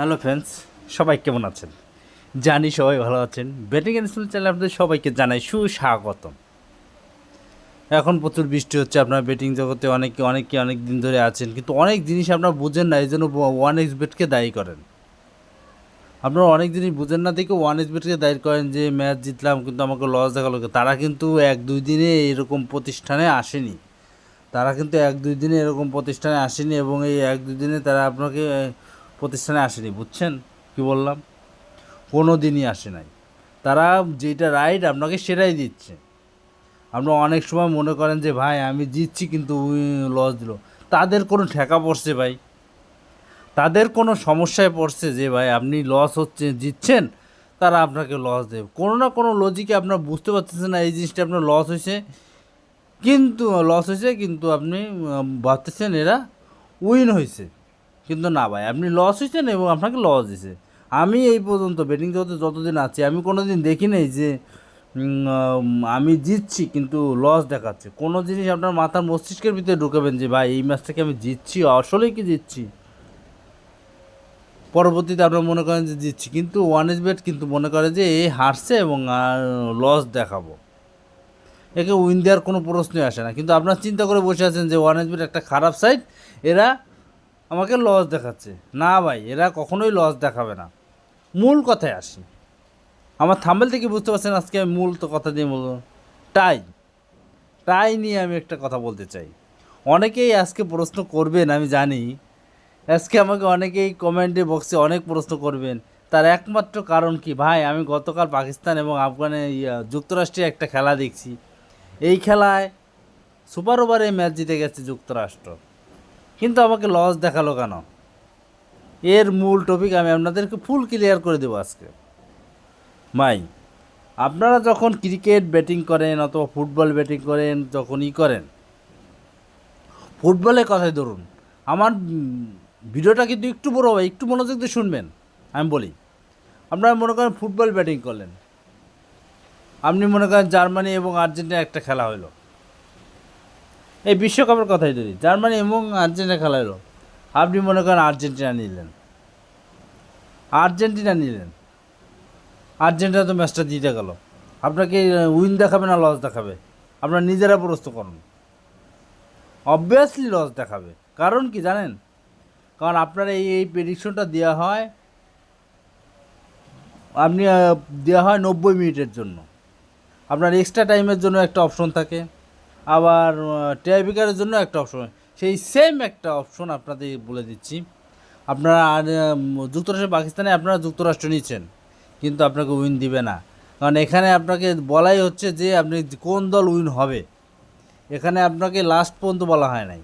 Hello friends, সবাই কেমন আছেন? জানি সবাই ভালো আছেন। ব্যাটিং ইনস্টল চ্যানেল আপনাদের সবাইকে জানাই সুস্বাগতম। এখন প্রচুর বৃষ্টি হচ্ছে, আপনার ব্যাটিং জগতে অনেকে অনেকে অনেক দিন ধরে আছেন, কিন্তু অনেক জিনিস আপনারা বুঝেন না এই জন্য ওয়ান এক্স বেটকে দায়ী করেন। আপনারা অনেক জিনিস বুঝেন না, দেখে ওয়ান এক্স বেটকে দায়ী করেন যে ম্যাচ জিতলাম, কিন্তু আমাকে লস দেখাল তারা কিন্তু এক দুই দিনে এরকম প্রতিষ্ঠানে আসেনি। তারা কিন্তু এক দুই দিনে এরকম প্রতিষ্ঠানে আসেনি এবং এই এক দুই দিনে তারা আপনাকে প্রতিষ্ঠানে আসেনি, বুঝছেন? কি বললাম? কোনো দিনই আসে নাই। তারা যেটা রাইট আপনাকে সেটাই দিচ্ছে। আপনারা অনেক সময় মনে করেন যে, ভাই, আমি জিতছি কিন্তু লস দিল। তাদের কোনো ঠেকা পড়ছে ভাই। তাদের কোনো সমস্যায় পড়ছে যে, ভাই, আপনি লস হচ্ছে জিতছেন তারা আপনাকে লস দেবে। কোনো না কোনো লজিকে আপনার বুঝতে পারতেছেন না এই জিনিসটা আপনার লস হয়েছে। কিন্তু লস হয়েছে, কিন্তু আপনি ভাবতেছেন এরা উইন হয়েছে। কিন্তু না ভাই, আপনি লস হয়েছেন এবং আপনাকে লস দিছে। আমি এই পর্যন্ত ব্যাটিং জগতে যতদিন আছি, আমি কোনো দিন দেখি নাই যে আমি জিতছি কিন্তু লস দেখাচ্ছে। কোনো জিনিস আপনার মাথার মস্তিষ্কের ভিতরে ঢুকাবেন যে, ভাই, এই ম্যাচটাকে আমি জিতছি, আসলেই কি জিতছি? পরবর্তীতে আপনারা মনে করেন যে, জিতছি। কিন্তু ওয়ান এস বেট কিন্তু মনে করে যে, এ হারছে এবং লস দেখাবো। একে উইন দেওয়ার কোনো প্রশ্নই আসে না। কিন্তু আপনার চিন্তা করে বসে আছেন যে ওয়ান এস বেট একটা খারাপ সাইড এরা আমাকে লস দেখাচ্ছে। না ভাই, এরা কখনোই লস দেখাবে না। মূল কথায় আসি। আমার থাম্বেল থেকে বুঝতে পারছেন আজকে আমি মূল তো কথা দিয়ে বলব টাই টাই নিয়ে আমি একটা কথা বলতে চাই। অনেকেই আজকে প্রশ্ন করবেন, আমি জানি। আজকে আমাকে অনেকেই কমেন্টে বক্সে অনেক প্রশ্ন করবেন। তার একমাত্র কারণ কি? ভাই, আমি গতকাল পাকিস্তান এবং আফগানে যুক্তরাষ্ট্রে একটা খেলা দেখছি। এই খেলায় সুপার ওভারে ম্যাচ জিতে গেছে যুক্তরাষ্ট্র। কিন্তু আমাকে লস দেখাল কেন? এর মূল টপিক আমি আপনাদেরকে ফুল ক্লিয়ার করে দেবো আজকে। মাই, আপনারা যখন ক্রিকেট ব্যাটিং করেন অথবা ফুটবল ব্যাটিং করেন, যখন ই করেন ফুটবলের কথাই ধরুন, আমার ভিডিওটা কিন্তু একটু বড় হবে, একটু মনোযোগ দিয়ে শুনবেন, আমি বলি। আপনারা মনে করেন ফুটবল ব্যাটিং করলেন। আপনি মনে করেন জার্মানি এবং আর্জেন্টিনা একটা খেলা হলো এই বিশ্বকাপের কথাই ধরি জার্মানি এবং আর্জেন্টিনা খেলা হলো। আপনি মনে করেন আর্জেন্টিনা নিলেন? আর্জেন্টিনা নিলেন? আর্জেন্টিনা তো ম্যাচটা জিতে গেল। আপনাকে উইন দেখাবে না লস দেখাবে? আপনার নিজেরা প্রস্তুত করুন। অবভিয়াসলি লস দেখাবে। কারণ কি জানেন? কারণ আপনার এই এই প্রেডিকশনটা দেওয়া হয়, আপনি দেওয়া হয় নব্বই মিনিটের জন্য। আপনার এক্সট্রা টাইমের জন্য একটা অপশন থাকে। আবার টাইব্রেকারের জন্য একটা অপশন সেই সেম একটা অপশন আপনাদের বলে দিচ্ছি। আপনারা যুক্তরাষ্ট্র, পাকিস্তানে আপনারা যুক্তরাষ্ট্র নিচ্ছেন। কিন্তু আপনাকে উইন দিবে না। কারণ এখানে আপনাকে বলাই হচ্ছে যে আপনি কোন দল উইন হবে। এখানে আপনাকে লাস্ট পর্যন্ত বলা হয় নাই।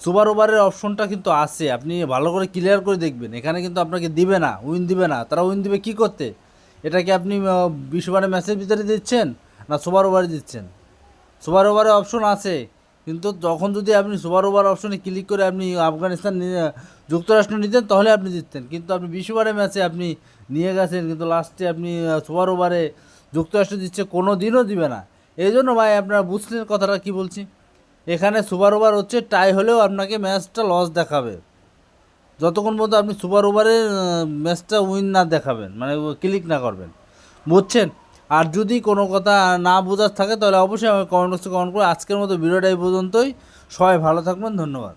সুপার ওভারের অপশনটা কিন্তু আছে। আপনি ভালো করে ক্লিয়ার করে দেখবেন। এখানে কিন্তু আপনাকে দিবে না উইন দিবে না। তারা উইন দিবে কি করতে? এটা কি আপনি বিশ ওভারের ম্যাচের ভিতরে দিচ্ছেন না সুপার ওভারে দিচ্ছেন? সুপার ওভারের অপশন আছে। কিন্তু তখন যদি আপনি সুপার ওভার অপশনে ক্লিক করে আপনি আফগানিস্তান যুক্তরাষ্ট্র নিতেন, তাহলে আপনি জিততেন। কিন্তু আপনি বিশ ওভারের ম্যাচে আপনি নিয়ে গেছেন, কিন্তু লাস্টে আপনি সুপার ওভারে যুক্তরাষ্ট্র দিচ্ছে কোনো দিনও দিবে না। এই জন্য ভাই, আপনারা বুঝলেন কথাটা কি বলছি? এখানে সুপার ওভার হচ্ছে, টাই হলেও আপনাকে ম্যাচটা লস দেখাবে। যতক্ষণ পর্যন্ত আপনি সুপার ওভারে ম্যাচটা উইন না দেখাবেন মানে ক্লিক না করবেন। বুঝছেন? আর যদি কোনো কথা না বোঝার থাকে, তাহলে অবশ্যই আমাকে কমেন্ট বক্সে কমেন্ট করে আজকের মতো ভিডিওটা এই পর্যন্তই। সবাই ভালো থাকবেন, ধন্যবাদ।